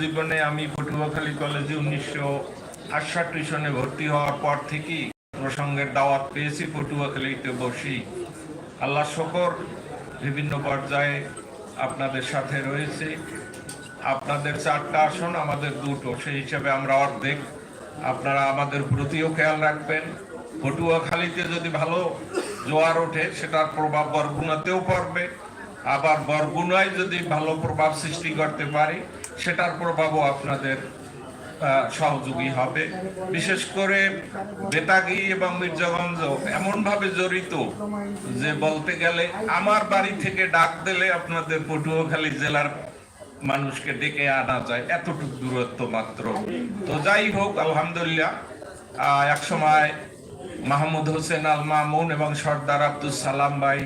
জীবনে আমি পটুয়াখালী কলেজে উনিশশো আটষট্টি সনে ভর্তি হওয়ার পর থেকেই প্রসঙ্গের দাওয়াত পেয়েছি পটুয়াখালীতে বসি আল্লাহ শকর, বিভিন্ন পর্যায়ে আপনাদের সাথে রয়েছে। আপনাদের চারটা আসন আমাদের দুটো, সেই হিসাবে আমরা অর্ধেক। আপনারা আমাদের প্রতিও খেয়াল রাখবেন। পটুয়াখালীতে যদি ভালো জোয়ার ওঠে, সেটার প্রভাব বরগুনাতেও পড়বে। আবার বরগুনায় যদি ভালো প্রভাব সৃষ্টি করতে পারি, সেটার প্রভাবও আপনাদের সহযোগী হবে। বিশেষ করে বেতাগি এবং মির্জাগঞ্জ এমনভাবে জড়িত যে বলতে গেলে আমার বাড়ি থেকে ডাক দিলে আপনাদের পটুয়াখালী জেলার মানুষকে ডেকে আনা যায়, এতটুকু দূরত্ব মাত্র। তো যাই হোক, আলহামদুলিল্লাহ এক সময় মাহমুদ হোসেন আল মামুন এবং সর্দার আব্দুল সালাম ভাই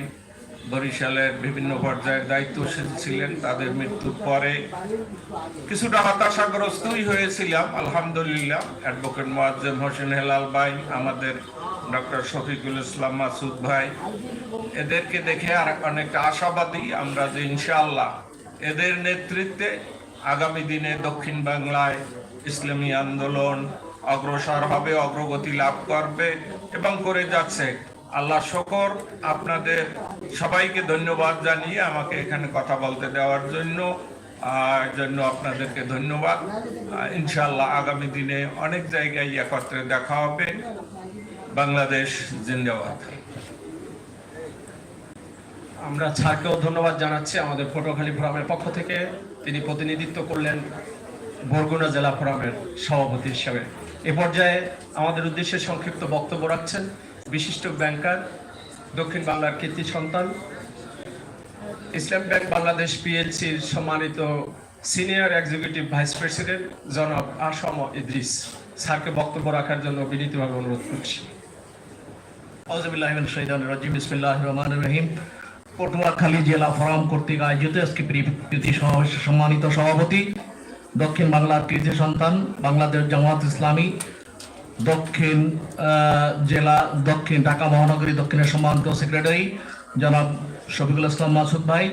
বরিশালের বিভিন্ন পর্যায়ের দায়িত্বশীল ছিলেন। তাদের মৃত্যুর পরে কিছুটা হতাশাগ্রস্তই হয়েছিলাম, আলহামদুলিল্লাহ। অ্যাডভোকেট মোয়াজ্জেম হোসেন হেলাল ভাই, আমাদের ডক্টর শফিকুল ইসলাম মাসুদ ভাই, এদেরকে দেখে আর অনেকটা আশাবাদী আমরা যে ইনশাআল্লাহ এদের নেতৃত্বে আগামী দিনে দক্ষিণ বাংলায় ইসলামী আন্দোলন অগ্রসর হবে, অগ্রগতি লাভ করবে এবং করে যাচ্ছে। আল্লাহ শকর, আপনাদের সবাইকে ধন্যবাদ জানিয়ে আমাকে এখানে কথা বলতে দেওয়ার জন্য জন্য আপনাদেরকে ধন্যবাদ। আহ, ইনশাআল্লাহ আগামী দিনে অনেক জায়গায় একত্রে দেখা হবে। বাংলাদেশ জিন্দাবাদ। আমরা স্যারকেও ধন্যবাদ জানাচ্ছি আমাদের পটুয়াখালী ফোরামের পক্ষ থেকে। তিনি প্রতিনিধিত্ব করলেন বরগুনা জেলা ফোরামের সভাপতি হিসাবে। এ পর্যায়ে আমাদের উদ্দেশ্যে সংক্ষিপ্ত বক্তব্য রাখছেন বিশিষ্ট ব্যাংকার দক্ষিণ বাংলার কীর্তি সন্তান। ইসলাম ব্যাংক বাংলাদেশ পিএলসির সম্মানিত সিনিয়র এক্সিকিউটিভ ভাইস প্রেসিডেন্ট জনাব আসম ইদ্রিস স্যারকে বক্তব্য রাখার জন্য বিনীতভাবে অনুরোধ করছি। পটুয়াখালী জেলা ফোরাম কর্তৃক আয়োজিত আজকে প্রীতি সমাবেশের সম্মানিত সভাপতি, দক্ষিণ বাংলার কৃতি সন্তান, বাংলাদেশ জামাত ইসলামী দক্ষিণ জেলা দক্ষিণ, ঢাকা মহানগরী দক্ষিণের সম্মানিত সেক্রেটারি জনাব শফিকুল ইসলাম মাসুদ ভাই।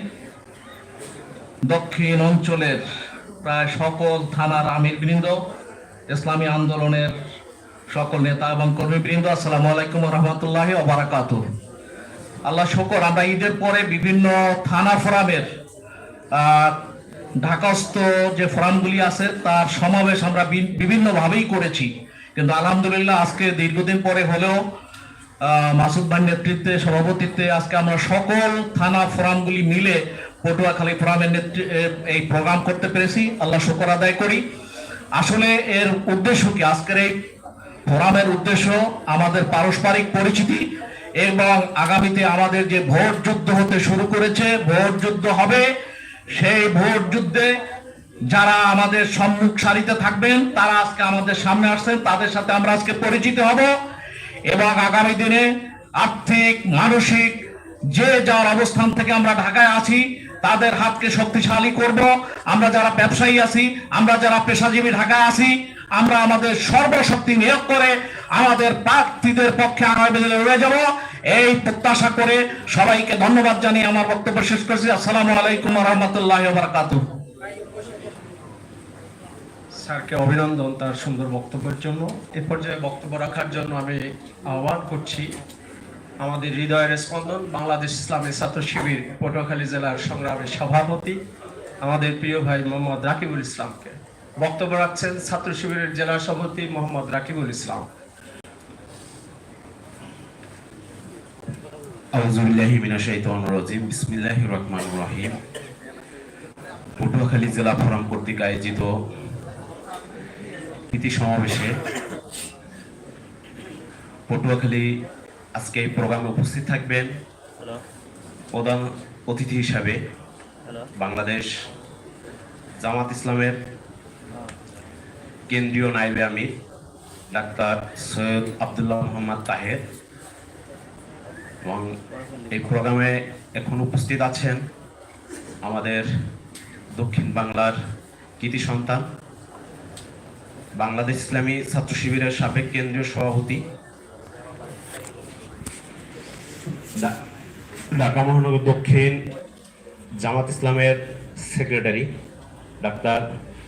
দক্ষিণ অঞ্চলের প্রায় সকল থানার আমির বৃন্দ ইসলামী আন্দোলনের সকল নেতা এবং কর্মীবৃন্দ, আসসালামু আলাইকুম রহমতুল্লাহ ওবারাকাত আল্লাহ শকর, আমরা ঈদের পরে বিভিন্ন থানা ফোরামের ঢাকাস্থ যে ফোরামগুলি আছে, তার সমাবেশ আমরা বিভিন্নভাবেই করেছি। কিন্তু আলহামদুলিল্লাহ আজকে দীর্ঘদিন পরে হলেও মাসুদ ভাইয়ের নেতৃত্বে, সভাপতিত্বে আজকে আমরা সকল থানা ফোরামগুলি মিলে পটুয়াখালী ফোরামের নেতৃ- এ- এই প্রোগ্রাম করতে পেরেছি। আল্লাহ শুকর আদায় করি। আসলে এর উদ্দেশ্য কি? আজকের এই ফোরামের উদ্দেশ্য আমাদের পারস্পরিক পরিচিতি এবং আগামীতে আমাদের যে ভোট যুদ্ধ হতে শুরু করেছে, ভোট যুদ্ধ হবে। সেই ভোট যুদ্ধে যারা আমাদের সম্মুখ সারিতে থাকবেন, তারা আজকে আমাদের সামনে আসছেন, তাদের সাথে আমরা আজকে পরিচিত হব। এবং আগামী দিনে আর্থিক, মানসিক, যে যার অবস্থান থেকে আমরা ঢাকায় আছি, তাদের হাতকে শক্তিশালী করব। আমরা যারা ব্যবসায়ী আছি, আমরা যারা পেশাজীবী ঢাকায় আছি, আমরা আমাদের সর্বশক্তি নিয়োগ করে আমাদের প্রার্থীদের পক্ষে আগামী দিনে লড়ে যাব। এই প্রত্যাশা করে সবাইকে ধন্যবাদ জানিয়ে আমার বক্তব্য শেষ করছি। আসসালামু আলাইকুম রহমতুল্লাহ বারকাতুহ। স্যারকে অভিনন্দন তার সুন্দর বক্তব্যের জন্য। এ পর্যায়ে বক্তব্য রাখার জন্য আমি আহ্বান করছি আমাদের হৃদয়ের স্পন্দন, বাংলাদেশ ইসলামী ছাত্র শিবির, পটুয়াখালী জেলার সংগ্রামের সভাপতি, আমাদের প্রিয় ভাই মোহাম্মদ রাকিবুল ইসলামকে। বক্তব্য রাখছেন ছাত্র শিবিরের জেলা সভাপতি মোহাম্মদ রাকিবুল ইসলাম। পটুয়াখালী জেলা ফোরাম কর্তৃক আয়োজিত প্রীতি সমাবেশে পটুয়াখালী আজকে এই প্রোগ্রামে উপস্থিত থাকবেন প্রধান অতিথি হিসাবে বাংলাদেশ জামাত ইসলামের কেন্দ্রীয় নাইবে আমির ডাক্তার সৈয়দ আবদুল্লাহ মোহাম্মদ তাহের এবং এই প্রোগ্রামে এখন উপস্থিত আছেন আমাদের দক্ষিণ বাংলার কৃতি সন্তান বাংলাদেশ ইসলামী ছাত্র শিবিরের সাবেক কেন্দ্রীয় সভাপতি ঢাকা মহানগর দক্ষিণ জামাত ইসলামের সেক্রেটারি ডাক্তার